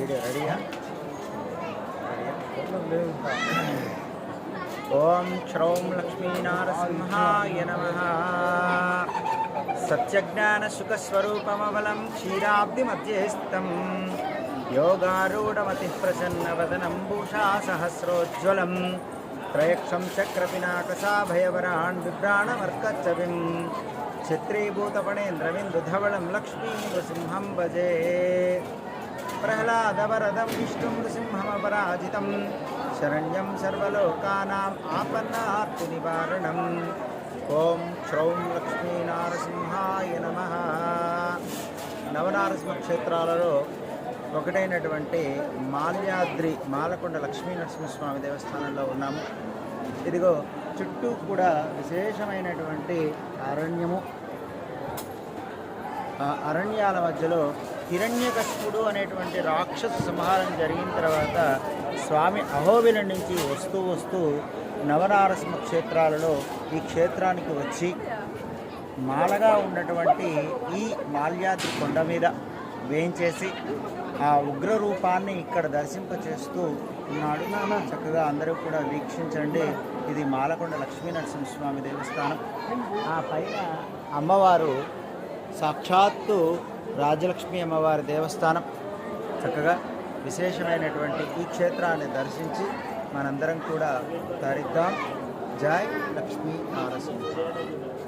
Video రెడీయా ఓం శ్రౌం లక్ష్మీనారసింహాయ నమ. సత్యజ్ఞానసుఖస్వరూపమబలం క్షీరాబ్దిమధ్యేస్తం యోగారూఢమతి ప్రసన్నవదనం భూషా సహస్రోజ్వలం. త్రయక్షం చక్రపినాకసాభయవరాన్ బిభ్రాణమర్కచ్చవిం క్షత్రీభూతపణేంద్రవిందుధవళం లక్ష్మీ నృసింహం భజే. ప్రహ్లాదవరదం విష్ణుం నృసింహమపరాజితం శరణ్యం సర్వలోకానాం ఆపన్నార్తి నివారణం ఓం శ్రౌం లక్ష్మీనారసింహాయ నమ నవనారసింహ క్షేత్రాలలో ఒకటైనటువంటి మాల్యాద్రి మాలకొండ లక్ష్మీ నరసింహస్వామి దేవస్థానంలో ఉన్నాము. ఇదిగో చుట్టూ కూడా విశేషమైనటువంటి అరణ్యము. అరణ్యాల మధ్యలో హిరణ్యకశిపుడు అనేటువంటి రాక్షస సంహారం జరిగిన తర్వాత స్వామి అహోబిల నుంచి వస్తూ వస్తూ నవనారసింహ క్షేత్రాలలో ఈ క్షేత్రానికి వచ్చి మాలగా ఉన్నటువంటి ఈ మాల్యాద్రి కొండ మీద వేయించేసి ఆ ఉగ్ర రూపాన్ని ఇక్కడ దర్శింపచేస్తూ ఉన్నాడు. చక్కగా అందరూ కూడా వీక్షించండి. ఇది మాలకొండ లక్ష్మీ నరసింహస్వామి దేవస్థానం. ఆ పైన అమ్మవారు సాక్షాత్తు రాజలక్ష్మి అమ్మవారి దేవస్థానం. చక్కగా విశేషమైనటువంటి ఈ క్షేత్రాన్ని దర్శించి మనందరం కూడా తరిద్దాం. జై లక్ష్మీ నారసింహ